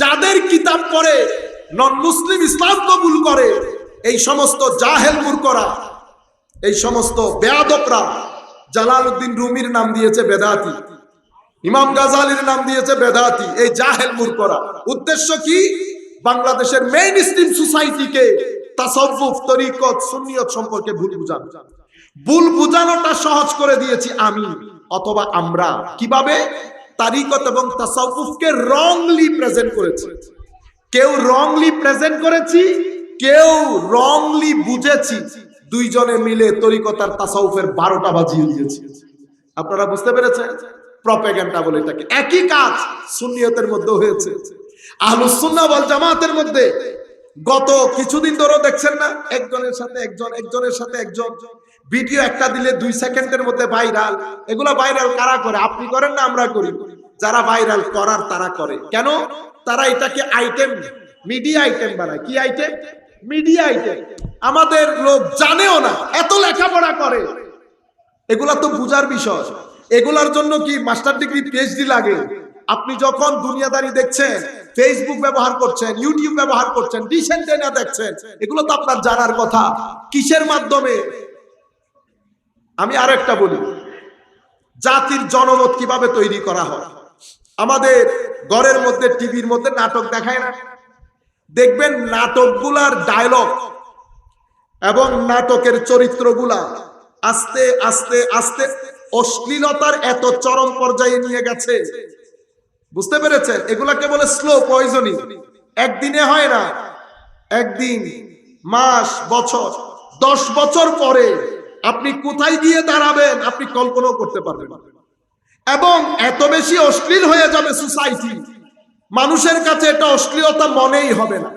যাদের কিতাব পড়ে নন মুসলিম ইসলাম কবুল করে, এই সমস্ত জাহেল করা এই সমস্ত বেয়াদকরা জালালউদ্দিন রুমির নাম দিয়েছে বেদাতি, ইমাম গাজালির নাম দিয়েছে বেদাতি, এই জাহেল করা উদ্দেশ্য কি? বাংলাদেশের মেইন স্ট্রিম সোসাইটিকে তাসাউফ, তরিকত, সুন্নিয়ত সম্পর্কে ভুল বুঝানো। ভুল বুঝানোটা সহজ করে দিয়েছি আমি, অথবা আমরা। কীভাবে? তারিকত এবং তাসাউফকে রংলি প্রেজেন্ট করেছি। কেউ রংলি প্রেজেন্ট করেছি, কেউ রংলি বুঝেছি। দুইজনে মিলে তরিকতার তাসাউফের বারোটা বাজিয়ে দিয়েছি। আপনারা বুঝতে পেরেছেন? প্রপেগেন্ডা বলে এটাকে। একই কাজ সুন্নিয়তের মধ্যে হয়েছে। আহলুস সুন্নাহ ওয়াল জামাতের মধ্যে। গত কিছুদিন ধরেও দেখছেন না? একজনের সাথে একজন, একজনের সাথে একজন। ভিডিও একটা দিলে দুই সেকেন্ডের মধ্যে ভাইরাল এগুলো ভাইরাল কারা করে? আপনি করেন না আমরা করি। যারা ভাইরাল করার তারা করে। কেন? তারা এটাকে আইটেম মিডিয়া আইটেম বানায়। কি আইটেম মিডিয়া আইটেম আমাদের লোক জানেও না, এত লেখাপড়া করে। এগুলা তো বুঝার বিষয়। এগুলার জন্য কি মাস্টার ডিগ্রি পিএইচডি লাগে? আপনি যখন দুনিয়াদারি দেখছেন ফেসবুক ব্যবহার করছেন ইউটিউব ব্যবহার করছেন ডিসেন্টেনা দেখছেন, এগুলো তো আপনার জানার কথা। কিসের মাধ্যমে? আমি আর একটা বলি। জাতির জনমত কীভাবে তৈরি করা হয়? আমাদের ঘরের মধ্যে, টিভির মধ্যে নাটক দেখায় না। দেখবেন নাটকগুলার ডায়লগ এবং নাটকের চরিত্রগুলা আস্তে আস্তে আস্তে অশ্লীলতার এত চরম পর্যায়ে নিয়ে গেছে। বুঝতে পেরেছেন? এগুলাকে বলে স্লো পয়জনিং একদিনে হয় না, একদিন, মাস, বছর, দশ বছর পরে আপনি কোথায় গিয়ে দাঁড়াবেন, আপনি কল্পনাও করতে পারবেন। এবং এত বেশি অশ্লীল হয়ে যাবে সোসাইটি মানুষের কাছে এটা অশ্লীলতা মনেই হবে না।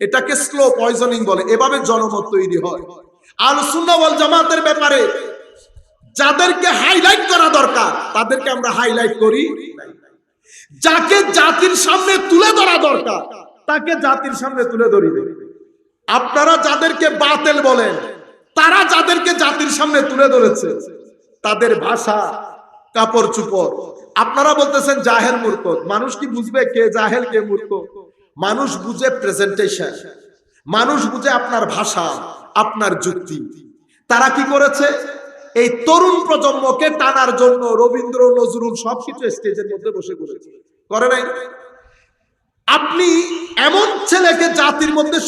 এটাকে স্লো পয়জনিং বলে, এভাবে জনমত তৈরি হয়। আল সুন্নাহ ওয়াল জামাতের ব্যাপারে যাদেরকে হাইলাইট করা দরকার, তাদেরকে আমরা হাইলাইট করি যাকে জাতির সামনে তুলে ধরা দরকার, তাকে জাতির সামনে তুলে ধরি আপনারা যাদেরকে বাতেল বলেন, তারা যাদেরকে জাতির সামনে তুলে ধরেছে, তাদের ভাষা কাপড় চুপড়। আপনারা বলতেছেন জাহেল মূর্খ। মানুষ কি বুঝবে কে জাহেল, কে মূর্খ? মানুষ বুঝে প্রেজেন্টেশন মানুষ বুঝে আপনার ভাষা, আপনার যুক্তি। তারা কি করেছে? এই তরুণ প্রজন্মকে টানার জন্য রবীন্দ্র, নজরুল সবকিছু স্টেজের মধ্যে বসে করেছে। করে নাই? আপনি এমন ছেলেকে জাতির মধ্যে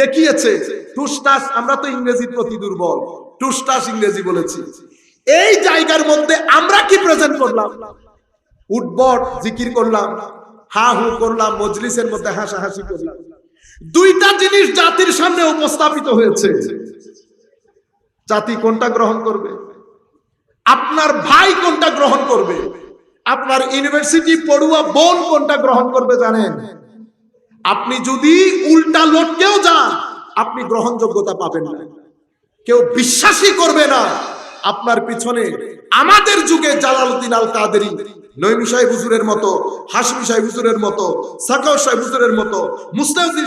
দেখিয়েছে, টুসটাস, আমরা তো ইংরেজির প্রতি দুর্বল। টুসটাস ইংরেজি বলেছি। এই জায়গার মধ্যে আমরা কি প্রেজেন্ট করলাম? উঠবট, জিকির করলাম, হা হু করলাম, মজলিসের মধ্যে হাসাহাসি করলাম। দুইটা জিনিস জাতির সামনে উপস্থাপিত হয়েছে। জাতি কোনটা গ্রহণ করবে? আপনার ভাই কোনটা গ্রহণ করবে? আপনার ইউনিভার্সিটি পড়ুয়া বোন কোনটা গ্রহণ করবে জানেন? আপনি যদি উল্টা লটকেও যান, আপনি গ্রহণযোগ্যতা পাবেন না। কেউ বিশ্বাসই করবে না। আপনার পিছনে আমাদের যুগে জালালউদ্দিন আল কাদেরি নৈমি সাহেব হুজুরের মতো হাসমি সাহেব হুজুরের মতো সাকাউ সাহেব হুজুরের মতো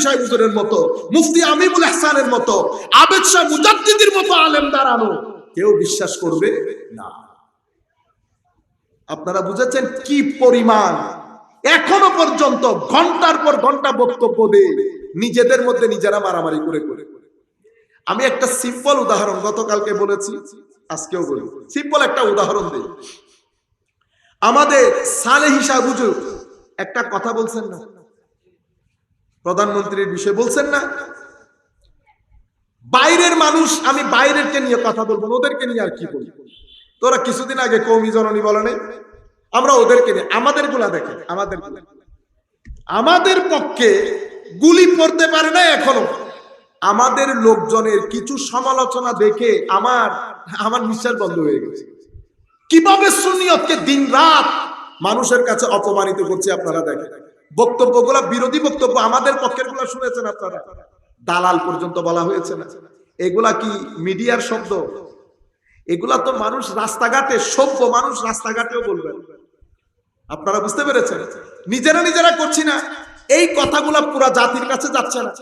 সাহেব হুজুরের মতো, মুফতি আমিমুল ইহসানের মতো, আবেদ শাহ মতো আলেম দাঁড়ানো, কেউ বিশ্বাস করবে না। আপনারা বুঝেছেন কি পরিমাণ? এখনও পর্যন্ত ঘণ্টার পর ঘণ্টা বক্তব্য দিয়ে, নিজেদের মধ্যে নিজেরা মারামারি করে করে। আমি একটা সিম্পল উদাহরণ গতকালকে বলেছি, আজকেও বলি। সিম্পল একটা উদাহরণ দিই। আমাদের সালে হিসাব একটা কথা বলছেন না? প্রধানমন্ত্রীর বিষয়ে বলছেন না? বাইরের মানুষ, আমি বাইরেরকে নিয়ে কথা বলব ওদেরকে নিয়ে আর কি বলব তোরা কিছুদিন আগে কৌমি জননী বলে নাই? আমরা ওদেরকে নিয়ে আমাদেরগুলা দেখে আমাদের আমাদের পক্ষে গুলি পড়তে পারে না এখনও। আমাদের লোকজনের কিছু সমালোচনা দেখে আমার আমার নিঃশ্বাস বন্ধ হয়ে গেছে। কীভাবে সুনিয়তকে দিন রাত মানুষের কাছে অপমানিত করছে আপনারা দেখেন। বক্তব্যগুলা, বিরোধী বক্তব্য আমাদের পক্ষেরগুলা শুনেছেন আপনারা। দালাল পর্যন্ত বলা হয়েছে না। এগুলা কি মিডিয়ার শব্দ? এগুলা তো মানুষ রাস্তাঘাটে, সভ্য মানুষ রাস্তাঘাটেও বলবেন। আপনারা বুঝতে পেরেছেন? নিজেরা নিজেরা করছি না। এই কথাগুলা পুরা জাতির কাছে যাচ্ছে না।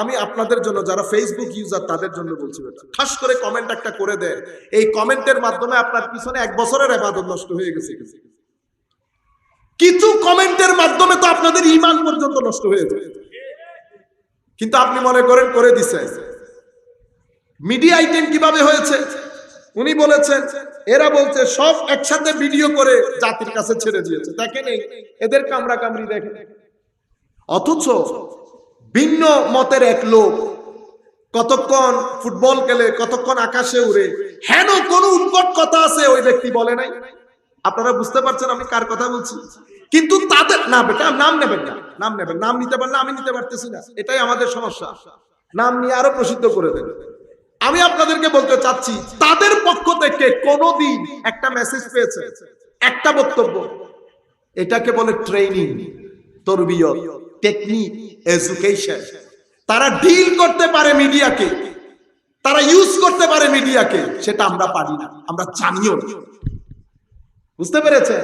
আমি আপনাদের জন্য, যারা ফেসবুক ইউজার তাদের জন্য বলছি। খাস করে কমেন্ট একটা করে দেয় এই কমেন্টের মাধ্যমে আপনার পিছনে এক বছরের এবাদত নষ্ট হয়ে গেছে। কিছু কমেন্টের মাধ্যমে তো আপনাদের ইমান পর্যন্ত নষ্ট হয়ে যায়। কিন্তু আপনি মনে করেন, করে দিছে মিডিয়া আইটেম কীভাবে হয়েছে? উনি বলেছেন, এরা বলছে, সব একসাথে ভিডিও করে জাতির কাছে ছেড়ে দিয়েছে। দেখেন এদের কামড়া কামড়ি দেখেন। অথচ ভিন্ন মতের এক লোক কতক্ষণ ফুটবল খেলে, কতক্ষণ আকাশে উড়ে, হেন কোন উৎকট কথা আছে ওই ব্যক্তি বলে নাই? আপনারা বুঝতে পারছেন আমি কার কথা বলছি? কিন্তু তাদের, না বেটা, নাম নেবেন না, নাম নেবেন, নাম নিতে পারলে আমি নিতে পারতেছি না, এটাই আমাদের সমস্যা। নাম নিয়ে আরও প্রসিদ্ধ করে দেন। আমি আপনাদেরকে বলতে চাচ্ছি, তাদের পক্ষ থেকে কোনোদিন একটা মেসেজ পেয়েছে, একটা বক্তব্য, এটাকে বলে ট্রেনিং তরবিয়ত। টেকনিক এডুকেশন তারা ডিল করতে পারে মিডিয়াকে তারা ইউজ করতে পারে মিডিয়াকে সেটা আমরা পারি না। আমরা জানিও বুঝতে পেরেছেন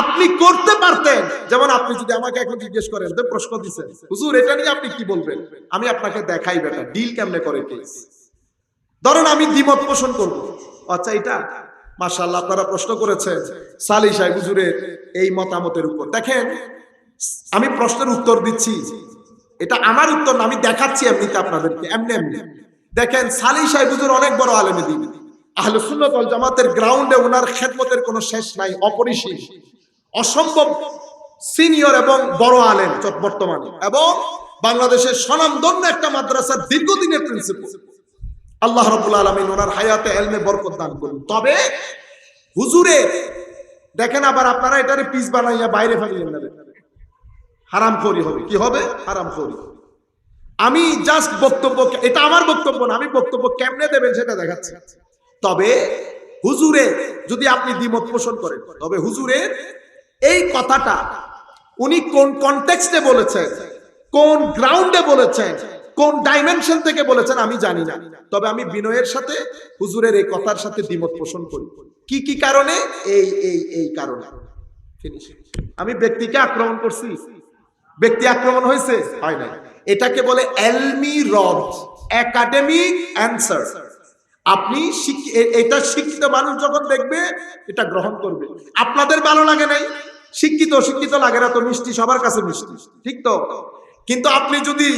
আপনি করতে পারতেন। যেমন আপনি যদি আমাকে এখন জিজ্ঞেস করেন, তো প্রশ্ন দিচ্ছেন হুজুর, এটা নিয়ে আপনি কি বলবেন? আমি আপনাকে দেখাই বেটা ডিল কেমনে করে কেস ধরুন আমি দ্বিমত পোষণ করব। আচ্ছা এটা? মাশাআল্লাহ, আপনারা প্রশ্ন করেছেন। সালি সাহেব হুজুরের এই মতামতের উপর। দেখেন আমি প্রশ্নের উত্তর দিচ্ছি। এটা আমার উত্তর না, আমি দেখাচ্ছি এমনিতে আপনাদেরকে, এমনি এমনি। দেখেন সালি সাহেব হুজুর অনেক বড় আলেমে দিন। আহলে সুন্নাত জামাতের গ্রাউন্ডে ওনার খেদমতের কোনো শেষ নাই, অপরিসীম। অসম্ভব সিনিয়র এবং বড় আলেম বর্তমানে। এবং বাংলাদেশের স্বনামধন্য একটা মাদ্রাসার দীর্ঘদিনের প্রিন্সিপাল। আল্লাহ রবুল আলমিন ওনার হায়াতে এলমে বরকত দান করুন। তবে হুজুরে দেখেন আবার আপনারা এটারে পিস বানাইয়া বাইরে ফেলিয়ে নেবেন হারাম খড়ি হবে। কি হবে? হারাম খড়ি আমি জাস্ট বক্তব্য এটা আমার বক্তব্য না, আমি বক্তব্য কেমনে দেবেন সেটা দেখাচ্ছি। তবে হুজুরে যদি আপনি দ্বিমত পোষণ করেন, তবে হুজুরের এই কথাটা উনি কোন কনটেক্সটে বলেছেন, কোন গ্রাউন্ডে বলেছেন, কোন ডাইমেনশন থেকে বলেছেন আমি জানি না। তবে আমি বিনয়ের সাথে, হুজুরের এই কথার সাথে দ্বিমত পোষণ করি। কি কি কারণে? এই এই এই কারণে। আমি ব্যক্তিকে আক্রমণ করছি। ব্যক্তি আক্রমণ হয়েছে? হয় নাই। এটাকে বলে এলমি রড একাডেমিক অ্যান্সার। আপনি এটা শিক্ষিত মানুষ যখন দেখবে, এটা গ্রহণ করবে। আপনাদের ভালো লাগে নাই? শিক্ষিত শিক্ষিত লাগে না তো মিষ্টি, সবার কাছে মিষ্টি। ঠিক তো? কিন্তু আপনি যদি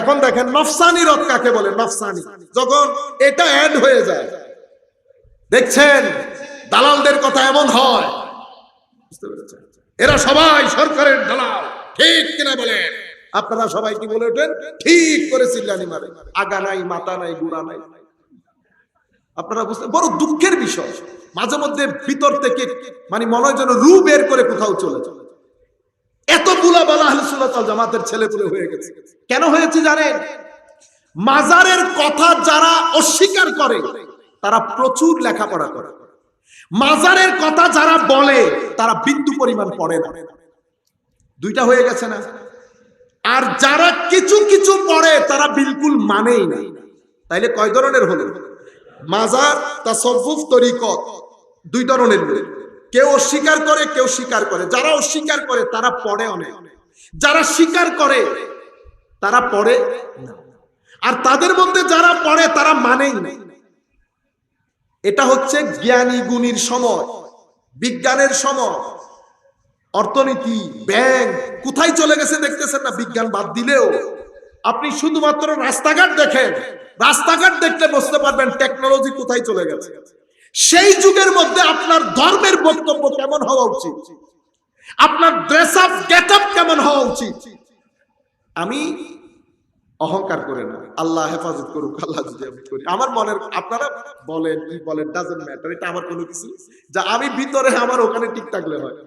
এখন দেখেন, নফসানি রথ কাকে বলে? নফসানি। যখন এটা অ্যাড হয়ে যায়, দেখছেন, দালালদের কথা এমন হয়। বুঝতে পেরেছেন? এরা সবাই সরকারের দালাল। ঠিক কিনা বলেন? আপনারা সবাই কি বলে ওঠেন? ঠিক করে চিল্লানি মারে আগা নাই, মাথা নাই, গুড়া নাই। আপনারা বুঝতে বড় দুঃখের বিষয়। মাঝে মধ্যে ভিতর থেকে মানে মনে হয় যেন রু বের করে কোথাও চলে যায়। এত বুলা বালা আহলুসুল্লাহ জামাতের ছেলে পুলে হয়ে গেছে। কেন হয়েছে জানেন? মাজারের কথা যারা অস্বীকার করে, তারা প্রচুর লেখাপড়া করে। মাজারের কথা যারা বলে, তারা বিন্দু পরিমাণ পড়ে না। দুইটা হয়ে গেছে না। আর যারা কিছু কিছু পড়ে, তারা বিলকুল মানেই না। তাইলে কয় ধরনের হলো? মাজার তাসব্বুফ তরিকত, দুই ধরনের কেউ অস্বীকার করে, কেউ স্বীকার করে। যারা অস্বীকার করে, তারা পড়ে অনেক যারা স্বীকার করে, তারা পড়ে আর তাদের মধ্যে যারা পড়ে, তারা মানেই না। এটা হচ্ছে জ্ঞানী গুণীর সময়, বিজ্ঞানের সময়। অর্থনীতি, ব্যাংক, কোথায় চলে গেছে দেখতেছেন না? বিজ্ঞান বাদ দিলেও। আপনি শুধুমাত্র রাস্তাঘাট দেখেন। রাস্তাঘাট দেখলে বুঝতে পারবেন টেকনোলজি কোথায় চলে গেছে। সেই যুগের মধ্যে আপনার ধর্মের বক্তব্য কেমন হওয়া উচিত? আপনার ড্রেস আপ গেট আপ কেমন হওয়া উচিত? আমি অহংকার করে না। আল্লাহ হেফাজত করুক, আল্লাহ যদি আমি করি। আমার মনের, আপনারা বলেন, কি বলেন ডাজেন্ট ম্যাটার এটা আমার কোনো কিছু যা আমি ভিতরে, আমার ওখানে ঠিক থাকলে হয়।